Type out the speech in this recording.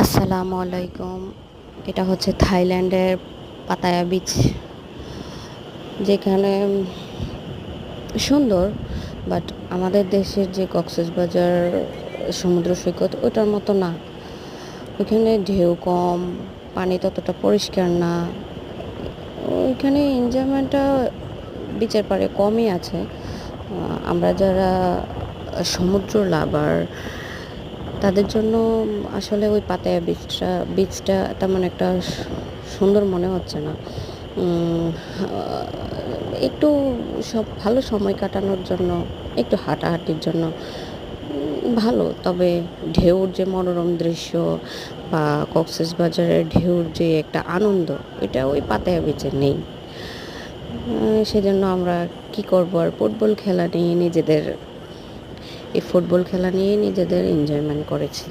আসসালামু আলাইকুম। এটা হচ্ছে থাইল্যান্ডের পাতায়া বিচ যেখানে সুন্দর বাট আমাদের দেশের যে কক্সবাজার সমুদ্র সৈকত, ওটার মতো না। ওইখানে ঢেউ কম, পানি ততটা পরিষ্কার না। ওইখানে এনজয়মেন্টটা বিচের পারে কমই আছে। আমরা যারা সমুদ্র লাভার তাদের জন্য আসলে ওই পাতায়া বীজটা বিচটা তেমন একটা সুন্দর মনে হচ্ছে না। একটু সব ভালো সময় কাটানোর জন্য, একটু হাঁটাহাঁটির জন্য ভালো। তবে ঢেউর যে মনোরম দৃশ্য বা কক্সেস বাজারের ঢেউর যে একটা আনন্দ, এটা ওই পাতায়া বিচে নেই। সেজন্য আমরা কি করব আর ফুটবল খেলা নিয়ে নিজেদের এই ফুটবল খেলা নিয়ে নিজেদের এনজয়মেন্ট করেছি।